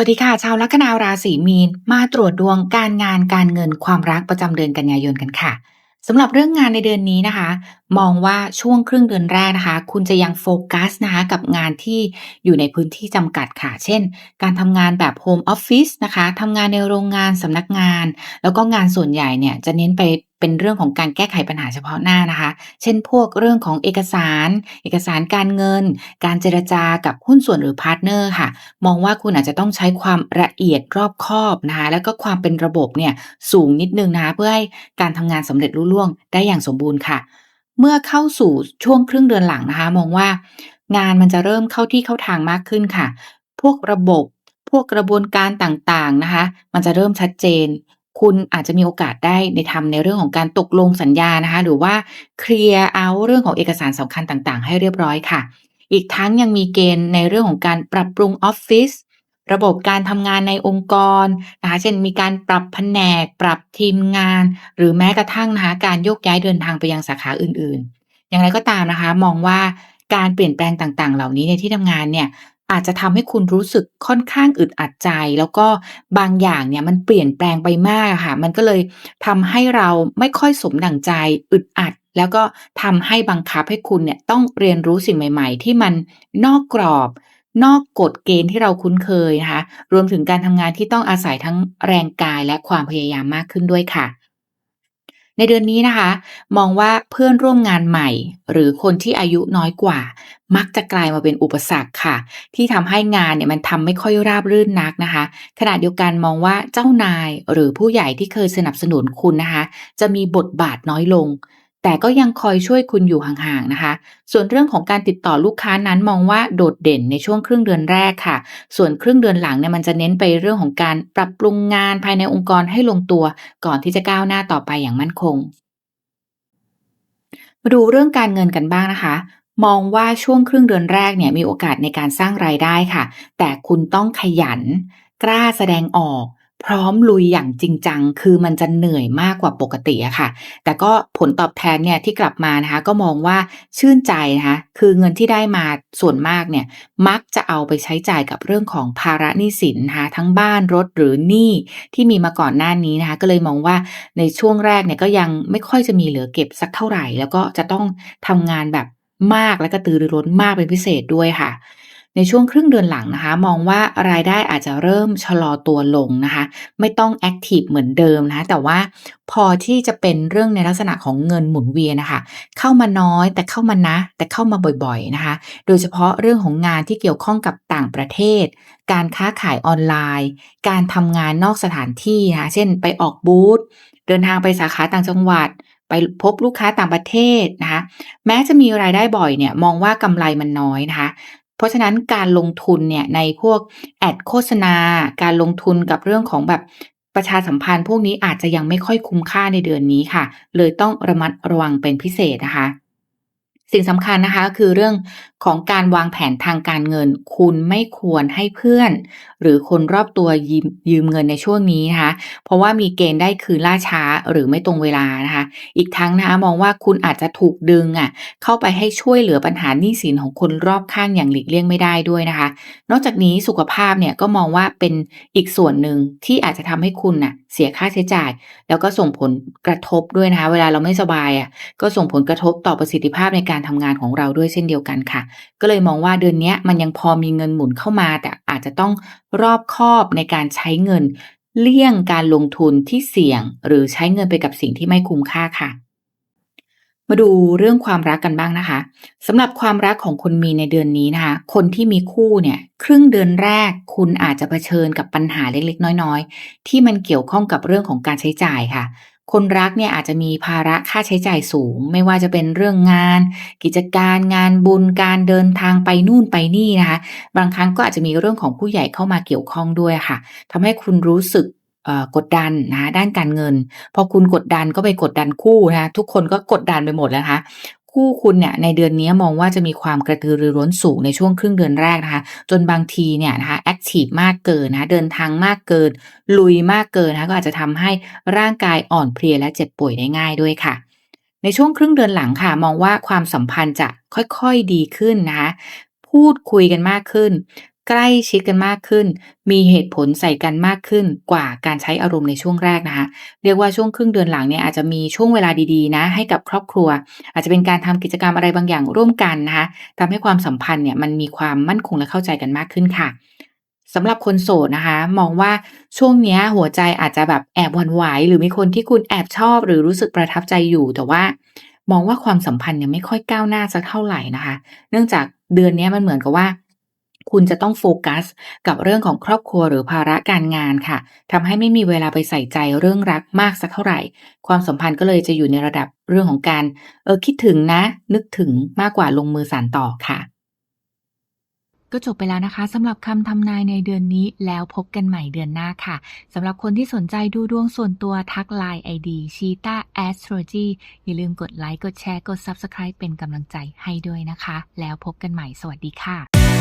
สวัสดีค่ะ ชาวลัคนาราศีมีน มาตรวจดวงการงานการเงินความรักประจำเดือนกันยายนกันค่ะสำหรับเรื่องงานในเดือนนี้นะคะ มองว่าช่วงครึ่งเดือนแรกนะคะ คุณจะยังโฟกัสนะคะกับงานที่อยู่ในพื้นที่จำกัดค่ะ เช่น การทำงานแบบโฮมออฟฟิศนะคะทำงานในโรงงานสำนักงาน แล้วก็งานส่วนใหญ่เนี่ยจะเน้นไป เป็นเรื่องของการแก้ไขปัญหาเฉพาะหน้านะคะ เช่นพวกเรื่องของเอกสาร เอกสารการเงิน การเจรจากับหุ้นส่วนหรือพาร์ทเนอร์ค่ะ มองว่าคุณอาจจะต้องใช้ความละเอียดรอบคอบนะคะ แล้วก็ความเป็นระบบเนี่ยสูงนิดนึงนะคะเพื่อให้การทำงานสำเร็จรุ่ล่วงได้อย่างสมบูรณ์ค่ะ เมื่อเข้าสู่ช่วงครึ่งเดือนหลังนะคะ มองว่างานมันจะเริ่มเข้าที่เข้าทางมากขึ้นค่ะ พวกระบบพวกกระบวนการต่างๆนะคะ มันจะเริ่มชัดเจน คุณอาจจะมีโอกาสได้ในทำในเรื่องของการตกลงสัญญานะคะ หรือว่าเคลียร์เอาเรื่องของเอกสารสำคัญต่างๆ ให้เรียบร้อยค่ะ อีกทั้งยังมีเกณฑ์ในเรื่องของการปรับปรุงออฟฟิศระบบการทำงานในองค์กรนะคะเช่นมีการปรับแผนก ปรับทีมงาน หรือแม้กระทั่งนะคะการโยกย้ายเดินทางไปยังสาขาอื่นๆ อย่างไรก็ตามนะคะ มองว่าการเปลี่ยนแปลงต่างๆ เหล่านี้ในที่ทำงานเนี่ย อาจจะทำให้คุณรู้สึกค่อนข้างอึดอัดใจ แล้วก็บางอย่างเนี่ยมันเปลี่ยนแปลงไปมากค่ะ มันก็เลยทำให้เราไม่ค่อยสมดั่งใจอึดอัด แล้วก็ทำให้บังคับให้คุณเนี่ยต้องเรียนรู้สิ่งใหม่ ๆ ที่มันนอกกรอบ นอกกฎเกณฑ์ที่เราคุ้นเคยนะคะ รวมถึงการทำงานที่ต้องอาศัยทั้งแรงกายและความพยายามมากขึ้นด้วยค่ะ ในเดือนนี้นะคะ มองว่าเพื่อนร่วมงานใหม่ หรือคนที่อายุน้อยกว่า มักจะกลายมาเป็นอุปสรรคค่ะ ที่ทำให้งานเนี่ยมันทำไม่ค่อยราบรื่นนักนะคะ ขณะเดียวกันมองว่าเจ้านายหรือผู้ใหญ่ที่เคยสนับสนุนคุณนะคะ จะมีบทบาทน้อยลง แต่ก็ยังคอยช่วยคุณอยู่ห่างๆนะคะ ส่วนเรื่องของการติดต่อลูกค้านั้นมองว่าโดดเด่นในช่วงครึ่งเดือนแรกค่ะ ส่วนครึ่งเดือนหลังเนี่ยมันจะเน้นไปเรื่องของการปรับปรุงงานภายในองค์กรให้ลงตัว ก่อนที่จะก้าวหน้าต่อไปอย่างมั่นคง มาดูเรื่องการเงินกันบ้างนะคะมองว่าช่วงครึ่งเดือนแรกเนี่ยมีโอกาสในการสร้างรายได้ค่ะ แต่คุณต้องขยัน กล้าแสดงออก พร้อมลุยอย่างจริงจัง คือมันจะเหนื่อยมากกว่าปกติอะค่ะ แต่ก็ผลตอบแทนเนี่ยที่กลับมานะคะ ก็มองว่าชื่นใจนะคะ คือเงินที่ได้มาส่วนมากเนี่ยมักจะเอาไปใช้จ่ายกับเรื่องของภาระหนี้สินนะคะทั้งบ้านรถหรือหนี้ที่มีมาก่อนหน้านี้นะคะ ก็เลยมองว่าในช่วงแรกเนี่ยก็ยังไม่ค่อยจะมีเหลือเก็บสักเท่าไหร่ แล้วก็จะต้องทำงานแบบมากและกระตือรือร้นมากเป็นพิเศษด้วยค่ะ ในช่วงครึ่งเดือนหลังนะคะ มองว่ารายได้อาจจะเริ่มชะลอตัวลงนะคะ ไม่ต้องแอคทีฟเหมือนเดิมนะคะแต่ว่าพอที่จะเป็นเรื่องในลักษณะของเงินหมุนเวียนนะคะ เข้ามาน้อยแต่เข้ามานะ แต่เข้ามาบ่อยๆนะคะ โดยเฉพาะเรื่องของงานที่เกี่ยวข้องกับต่างประเทศ การค้าขายออนไลน์ การทำงานนอกสถานที่นะะเช่น ไปออกบูธเดินทางไปสาขาต่างจังหวัดไปพบลูกค้าต่างประเทศนะคะ แม้จะมีรายได้บ่อยเนี่ย มองว่ากำไรมันน้อยนะคะ เพราะฉะนั้นการลงทุนเนี่ยในพวกแอดโฆษณา การลงทุนกับเรื่องของแบบประชาสัมพันธ์พวกนี้อาจจะยังไม่ค่อยคุ้มค่าในเดือนนี้ค่ะ เลยต้องระมัดระวังเป็นพิเศษนะคะ สิ่งสำคัญนะคะคือเรื่องของการวางแผนทางการเงิน คุณไม่ควรให้เพื่อน หรือคนรอบตัวยืมยืมเงินในช่วงนี้นะคะเพราะว่ามีเกณฑ์ได้คืนล่าช้าหรือไม่ตรงเวลานะคะอีกทั้งนะคะมองว่าคุณอาจจะถูกดึงอะเข้าไปให้ช่วยเหลือปัญหาหนี้สินของคนรอบข้างอย่างหลีกเลี่ยงไม่ได้ด้วยนะคะ นอกจากนี้สุขภาพเนี่ยก็มองว่าเป็นอีกส่วนหนึ่งที่อาจจะทำให้คุณน่ะเสียค่าใช้จ่าย แล้วก็ส่งผลกระทบด้วยนะคะเวลาเราไม่สบายอะก็ส่งผลกระทบต่อประสิทธิภาพในการการทำงานของเราด้วยเช่นเดียวกันค่ะ ก็เลยมองว่าเดือนนี้มันยังพอมีเงินหมุนเข้ามา แต่อาจจะต้องรอบคอบในการใช้เงิน เลี่ยงการลงทุนที่เสี่ยง หรือใช้เงินไปกับสิ่งที่ไม่คุ้มค่าค่ะ มาดูเรื่องความรักกันบ้างนะคะสำหรับความรักของคนมีในเดือนนี้นะคะ คนที่มีคู่เนี่ยครึ่งเดือนแรก คุณอาจจะเผชิญกับปัญหาเล็กๆ น้อย ๆ ที่มันเกี่ยวข้องกับเรื่องของการใช้จ่ายค่ะ คนรักเนี่ยอาจจะมีภาระค่าใช้จ่ายสูง ไม่ว่าจะเป็นเรื่องงาน กิจการงานบุญการเดินทางไปนู่นไปนี่นะคะ บางครั้งก็อาจจะมีเรื่องของผู้ใหญ่เข้ามาเกี่ยวข้องด้วยค่ะทำให้คุณรู้สึกกดดันนะด้านการเงิน พอคุณกดดันก็ไปกดดันคู่นะทุกคนก็กดดันไปหมดแล้วนะคะ คู่คุณเนี่ยในเดือนนี้มองว่าจะมีความกระตือรือร้นสูงในช่วงครึ่งเดือนแรกนะคะ จนบางทีเนี่ยนะคะแอคทีฟมากเกินนะเดินทางมากเกิน ลุยมากเกินนะะก็อาจจะทำให้ร่างกายอ่อนเพลียและเจ็บป่วยได้ง่ายด้วยค่ะ ในช่วงครึ่งเดือนหลังค่ะ มองว่าความสัมพันธ์จะค่อยๆดีขึ้นนะคะพูดคุยกันมากขึ้น ใกล้ชิดกันมากขึ้น มีเหตุผลใส่กันมากขึ้นกว่าการใช้อารมณ์ในช่วงแรกนะคะ เรียกว่าช่วงครึ่งเดือนหลังเนี่ยอาจจะมีช่วงเวลาดีๆนะให้กับครอบครัว อาจจะเป็นการทำกิจกรรมอะไรบางอย่างร่วมกันนะคะทำให้ความสัมพันธ์เนี่ยมันมีความมั่นคงและเข้าใจกันมากขึ้นค่ะสำหรับคนโสดนะคะ มองว่าช่วงนี้หัวใจอาจจะแบบแอบหวั่นไหวหรือมีคนที่คุณแอบชอบ หรือรู้สึกประทับใจอยู่ แต่ว่ามองว่าความสัมพันธ์ยังไม่ค่อยก้าวหน้าสักเท่าไหร่นะคะ เนื่องจากเดือนนี้มันเหมือนกับว่า คุณจะต้องโฟกัส กับเรื่องของครอบครัวหรือภาระการงานค่ะทำให้ไม่มีเวลาไปใส่ใจเรื่องรักมากสักเท่าไหร่ ความสัมพันธ์ก็เลยจะอยู่ในระดับเรื่องของการเออคิดถึงนะ นึกถึงมากกว่าลงมือสานต่อค่ะก็จบไปแล้วนะคะสำหรับคำทำนายในเดือนนี้แล้วพบกันใหม่เดือนหน้าค่ะสำหรับคนที่สนใจดูดวงส่วนตัวทักไลน์ ID Cheetah Astrology อย่าลืมกดไลค์ กดแชร์ กด Subscribe เป็นกำลังใจให้ด้วยนะคะ แล้วพบกันใหม่สวัสดีค่ะ